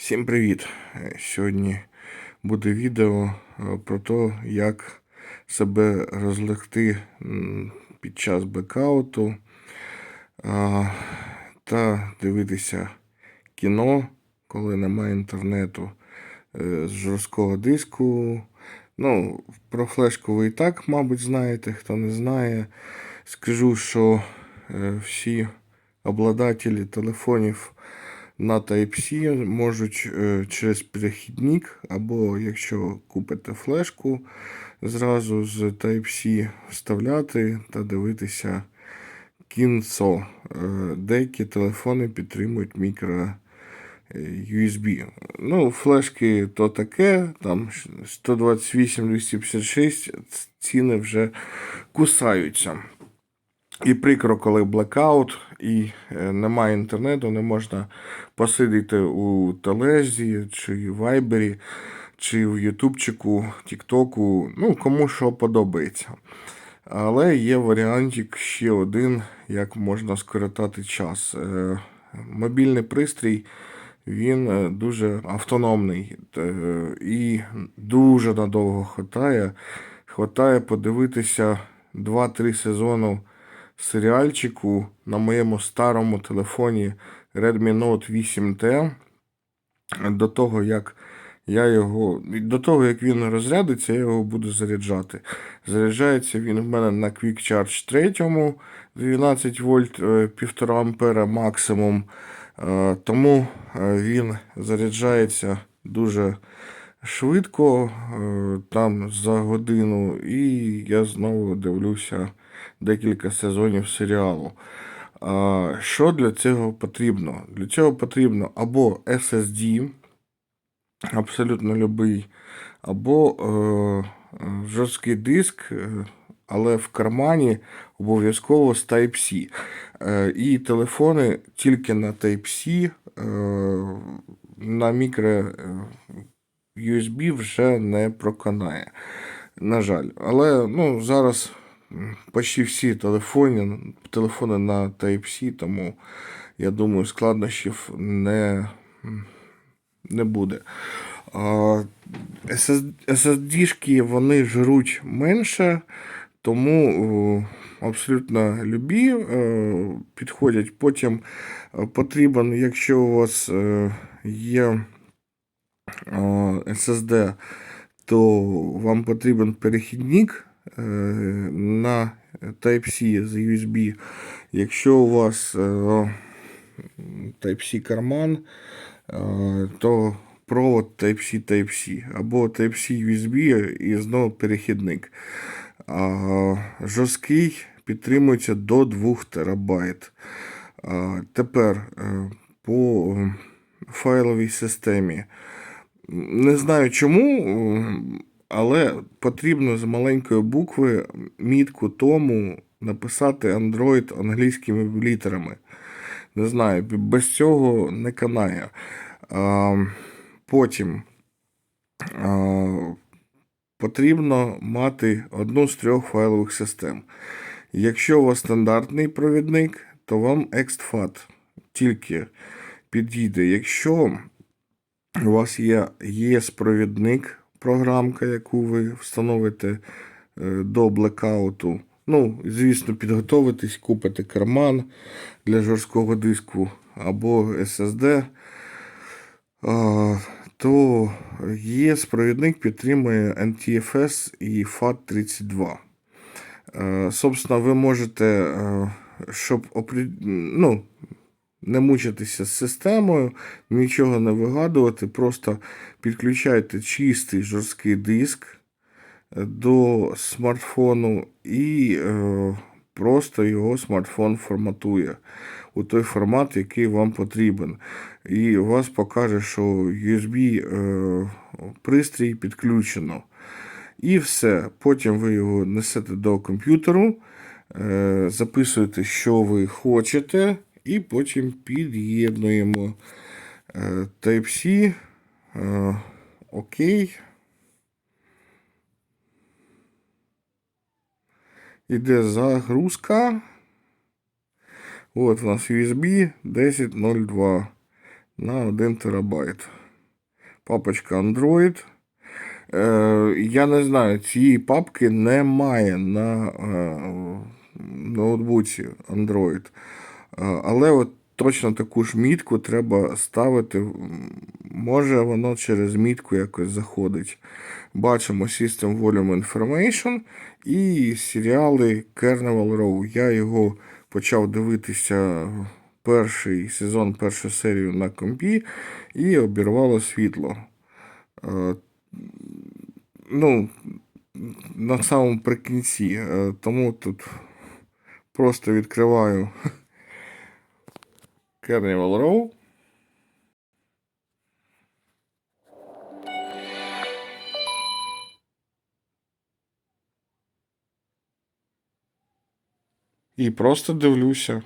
Всім привіт! Сьогодні буде відео е, про те, як себе розлегти під час блекауту а, та дивитися кіно, коли немає інтернету е, з жорсткого диску. Ну, про флешку ви і так, мабуть, знаєте. Хто не знає, скажу, що е, всі обладателі телефонів на Type-C можуть е, через перехідник, або якщо купите флешку, зразу з Type-C вставляти та дивитися кінцо. Е, Деякі телефони підтримують мікро е, USB. Ну, флешки то таке, там 128-256 ціни вже кусаються. І прикро, коли блекаут і е, немає інтернету, не можна посидіти у телезі, чи вайбері, чи в Ютубчику, Тіктоку, ну, кому що подобається. Але є варіантик ще один, як можна скоротати час. Е, Мобільний пристрій він е, дуже автономний і дуже надовго хватає. Хватає подивитися 2-3 сезону серіальчику на моєму старому телефоні Redmi Note 8T. До того, як я його. До того, як він розрядиться, я його буду заряджати. Заряджається він в мене на Quick Charge 3, 12 вольт, 1,5 ампера максимум. Е, Тому е, він заряджається дуже швидко, е, там за годину, і я знову дивлюся декілька сезонів серіалу. Що для цього потрібно? Для цього потрібно або SSD, абсолютно любий, або е, жорсткий диск, е, але в кармані обов'язково з Type-C. Е, і телефони тільки на Type-C, е, на мікро е, USB вже не проконає. На жаль. Але ну, зараз почти всі телефони, телефони на Type-C, тому я думаю, складнощів не, не буде. SSD-шки вони жруть менше, тому абсолютно любі е, підходять. Потім е, потрібен, якщо у вас е, є е, SSD, то вам потрібен перехідник е, на Type-C з USB. Якщо у вас е, Type-C карман, е, то провод Type-C Type-C або Type-C USB і знову перехідник. Жорсткий підтримується до 2 ТБ. Тепер е, по файловій системі. Не знаю чому, е, але потрібно з маленької букви мітку тому написати Android англійськими літерами. Не знаю, без цього не канає. А, Потім а, потрібно мати одну з трьох файлових систем. Якщо у вас стандартний провідник, то вам ExtFAT тільки підійде. Якщо у вас є ЄС-провідник, програмка, яку ви встановите е, до блекауту, ну, звісно, підготовитесь, купите карман для жорсткого диску або SSD, то ЄС-провідник підтримує NTFS і FAT32. Е, Собственно, ви можете, е, щоб ну, не мучитися з системою, нічого не вигадувати, просто підключайте чистий жорсткий диск е, до смартфону і е, просто його смартфон форматує у той формат, який вам потрібен. І у вас покаже, що USB е, пристрій підключено. І все. Потім ви його несете до комп'ютеру, е, записуєте, що ви хочете, і потім під'єднуємо е, Type-C. Окей. Іде загрузка. От у нас USB 1002 на 1 терабайт. папочка Android. Е, я не знаю, цієї папки немає на е, ноутбуці Android. Е, але от точно таку ж мітку треба ставити. Може, воно через мітку якось заходить. Бачимо System Volume Information і серіали Carnival Row. Я його почав дивитися перший сезон, першу серію на компі і обірвало світло. Е, ну, на самому прикінці. Е, Тому тут просто відкриваю Carnival Row. І просто дивлюся.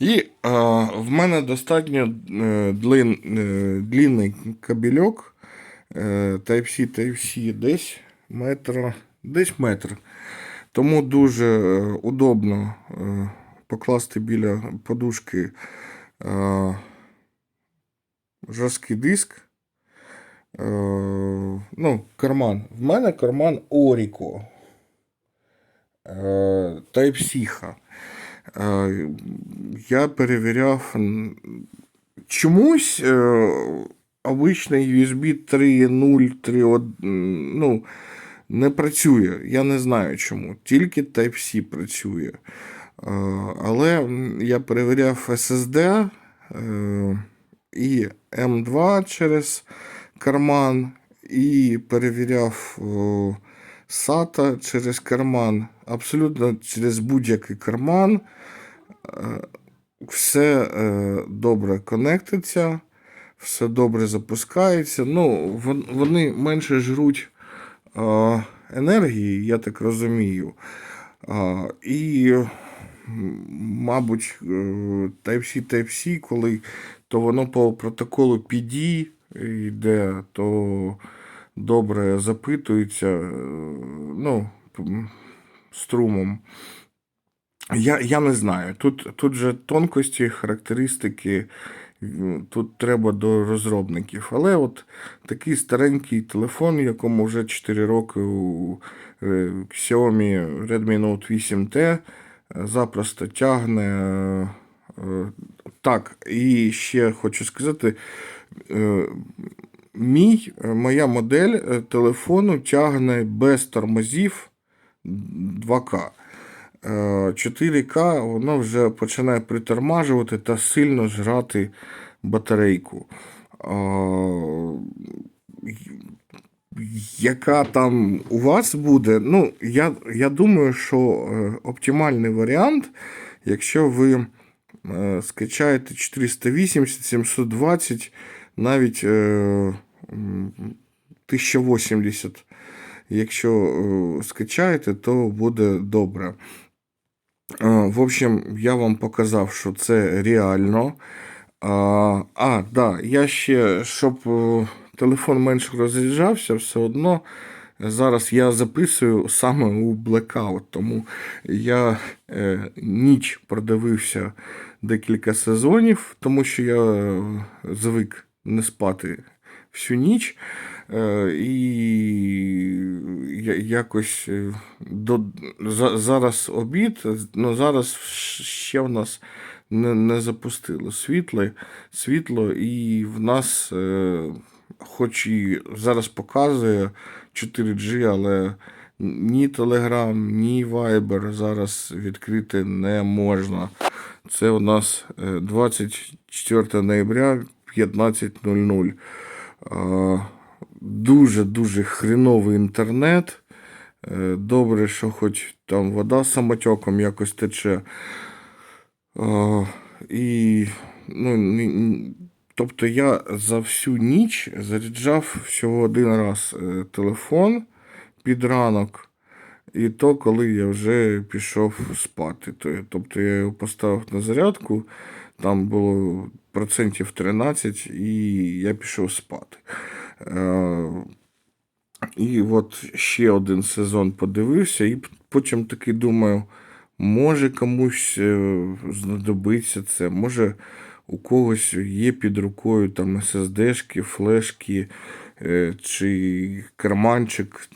І е, в мене достатньо е, длин, е, длинний кабельок Type-C, Type-C десь метр, десь метр. Тому дуже удобно покласти біля подушки жорсткий диск. Ну, карман. В мене карман Оріко. Type-C. Е, Я перевіряв чомусь е, обичний USB 3.0, ну, не працює. Я не знаю чому. Тільки Type-C працює. Е, Але я перевіряв SSD і M2 через карман, і перевіряв SATA через карман. Абсолютно через будь-який карман. Е, Все е, добре конектиться, все добре запускається. Ну, вони менше жруть е, енергії, я так розумію. І, мабуть, Type-C, Type-C, коли то воно по протоколу PD йде, то добре запитується, е, ну, струмом. Я, я не знаю. Тут, тут же тонкості, характеристики, тут треба до розробників. Але от такий старенький телефон, якому вже 4 роки у е, Xiaomi Redmi Note 8T, е, запросто тягне. Так, і ще хочу сказати, мій, е, моя модель е, телефону тягне без тормозів 2К. Е, 4К воно вже починає притормажувати та сильно жрати батарейку. Е, Яка там у вас буде? Ну, я, я думаю, що е, оптимальний варіант, якщо ви е, скачаєте 480, 720, навіть е, 1080. Якщо е, скачаєте, то буде добре. Е, В общем, я вам показав, що це реально. А, а да, я ще, щоб е, телефон менше розряджався, все одно зараз я записую саме у Blackout, тому я е, ніч продивився декілька сезонів, тому що я звик не спати всю ніч. Е, І якось е, до, зараз обід, ну зараз ще в нас не, не запустило світло, світло, і в нас, е, хоч і зараз показує 4G, але ні Telegram, ні Viber зараз відкрити не можна. Це у нас е, 24 ноября 15.00. А, Дуже-дуже хреновий інтернет. Е, Добре, що хоч там вода самотеком якось тече. І, ну, тобто я за всю ніч заряджав всього один раз е, телефон під ранок. І то, коли я вже пішов спати. Тобто я його поставив на зарядку, там було процентів 13, і я пішов спати. Е, І от ще один сезон подивився, і потім таки думаю, може комусь е, знадобиться це, може у когось є під рукою там SSD-шки, флешки е, чи карманчик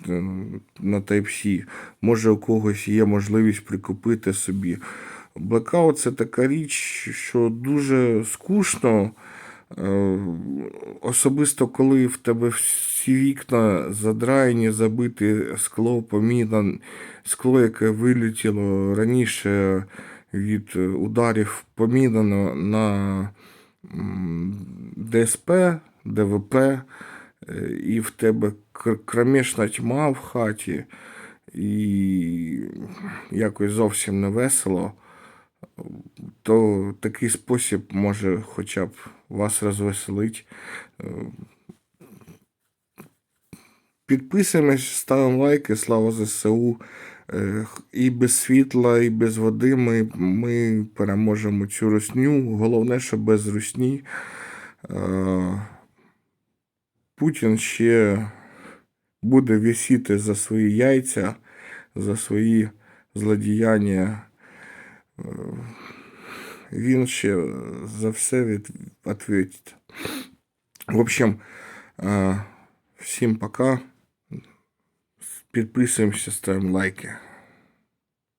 на Type-C. Може у когось є можливість прикупити собі. Blackout це така річ, що дуже скучно. Е, Особисто, коли в тебе всі вікна задраєні, забиті скло, поміна, скло, яке вилетіло раніше від ударів, помінено на ДСП, ДВП, е, і в тебе кр- тьма в хаті, і якось зовсім не весело то такий спосіб може хоча б вас розвеселить. Е, Підписуємось, ставимо лайки, слава ЗСУ. Е, І без світла, і без води ми, ми переможемо цю русню. Головне, що без русні. Е, Путін ще буде висіти за свої яйця, за свої злодіяння. Е, Він ще за все від, відповідить. В общем, е, всім пока. Підписуємося, ставимо лайки.